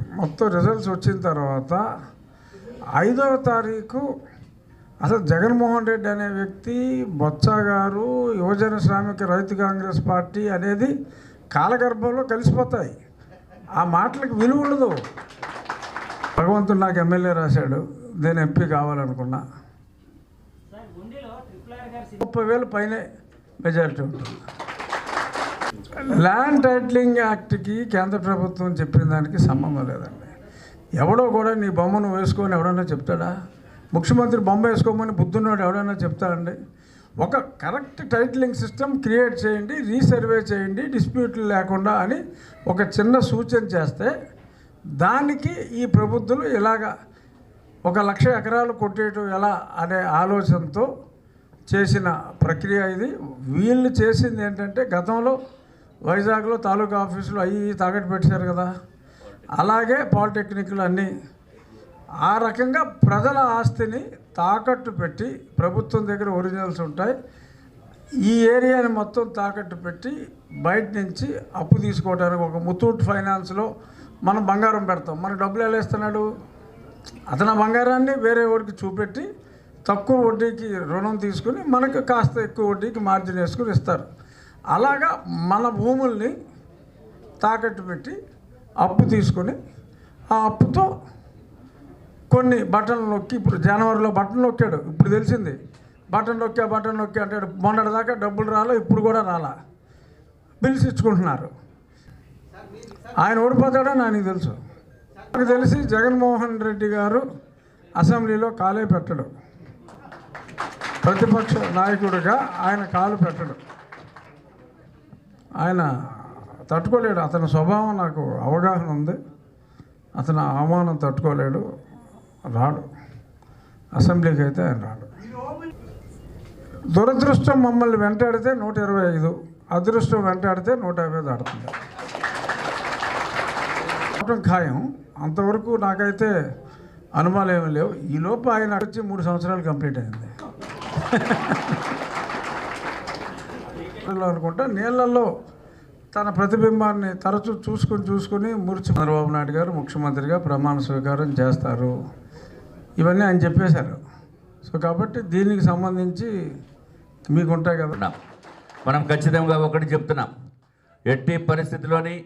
మొత్తం రిజల్ట్స్ వచ్చిన తర్వాత ఐదవ తారీఖు అసలు జగన్మోహన్ రెడ్డి అనే వ్యక్తి బొత్స గారు యువజన శ్రామిక రైతు కాంగ్రెస్ పార్టీ అనేది కాలగర్భంలో కలిసిపోతాయి. ఆ మాటలకు విలువ ఉండదు. భగవంతుడు నాకు ఎమ్మెల్యే రాశాడు. నేను ఎంపీ కావాలనుకున్నా. ముప్పై వేలు పైనే మెజారిటీ ఉంటుంది. ల్యాండ్ టైటిలింగ్ యాక్ట్కి కేంద్ర ప్రభుత్వం చెప్పిన దానికి సంబంధం లేదండి. ఎవడో కూడా నీ బొమ్మను వేసుకొని ఎవడన్నా చెప్తాడా? ముఖ్యమంత్రి బొమ్మ వేసుకోమని బుద్ధున్నాడు ఎవడన్నా చెప్తాడండి? ఒక కరెక్ట్ టైటిలింగ్ సిస్టమ్ క్రియేట్ చేయండి రీసర్వే చేయండి డిస్ప్యూట్లు లేకుండా అని ఒక చిన్న సూచన చేస్తే దానికి ఈ ప్రభుత్వాలు ఇలాగా ఒక లక్ష ఎకరాలు కొట్టేయటం ఎలా అనే ఆలోచనతో చేసిన ప్రక్రియ ఇది. వీళ్ళు చేసింది ఏంటంటే గతంలో వైజాగ్లో తాలూకా ఆఫీసులు అవి తాకట్టు పెట్టారు కదా. అలాగే పాలిటెక్నిక్లు అన్నీ. ఆ రకంగా ప్రజల ఆస్తిని తాకట్టు పెట్టి ప్రభుత్వం దగ్గర ఒరిజినల్స్ ఉంటాయి. ఈ ఏరియాని మొత్తం తాకట్టు పెట్టి బయట నుంచి అప్పు తీసుకోవడానికి ఒక ముతూట్ ఫైనాన్స్లో మనం బంగారం పెడతాం. మన డబ్బులు ఎలా ఇస్తున్నాడు? అతను బంగారాన్ని వేరే వాడికి చూపెట్టి తక్కువ వడ్డీకి రుణం తీసుకుని మనకు కాస్త ఎక్కువ వడ్డీకి మార్జిన్ వేసుకుని ఇస్తారు. అలాగా మన భూముల్ని తాకట్టు పెట్టి అప్పు తీసుకొని ఆ అప్పుతో కొన్ని బటన్లు నొక్కి ఇప్పుడు జనవరిలో బటన్ నొక్కాడు ఇప్పుడు తెలిసింది. బటన్ నొక్కా బటన్ నొక్కా అంటాడు మొన్నటి దాకా డబ్బులు రాలా ఇప్పుడు కూడా రాలా. బిల్స్ ఇచ్చుకుంటున్నారు. ఆయన ఓడిపోతాడని ఆయనకు తెలుసు. నాకు తెలిసి జగన్మోహన్ రెడ్డి గారు అసెంబ్లీలో కాలే పెట్టడు. ప్రతిపక్ష నాయకుడిగా ఆయన కాలు పెట్టడు. ఆయన తట్టుకోలేడు. అతని స్వభావం నాకు అవగాహన ఉంది. అతను అవమానం తట్టుకోలేడు. రాడు. అసెంబ్లీకి అయితే ఆయన రాడు. దురదృష్టం మమ్మల్ని వెంటాడితే నూట ఇరవై ఐదు. అదృష్టం వెంటాడితే నూట యాభై దాడుతుంది రావటం ఖాయం. అంతవరకు నాకైతే అనుమానం ఏమీ లేవు. ఈలోపు ఆయన వచ్చి మూడు సంవత్సరాలు కంప్లీట్ అయింది. అనుకుంటా నీళ్ళల్లో తన ప్రతిబింబాన్ని తరచూ చూసుకుని చూసుకుని మురిచి చంద్రబాబు నాయుడు గారు ముఖ్యమంత్రిగా ప్రమాణ స్వీకారం చేస్తారు. ఇవన్నీ ఆయన చెప్పేశారు. సో కాబట్టి దీనికి సంబంధించి మీకు ఉంటాయి కదా మనం ఖచ్చితంగా ఒకటి చెప్తున్నాం. ఎట్టి పరిస్థితిలోని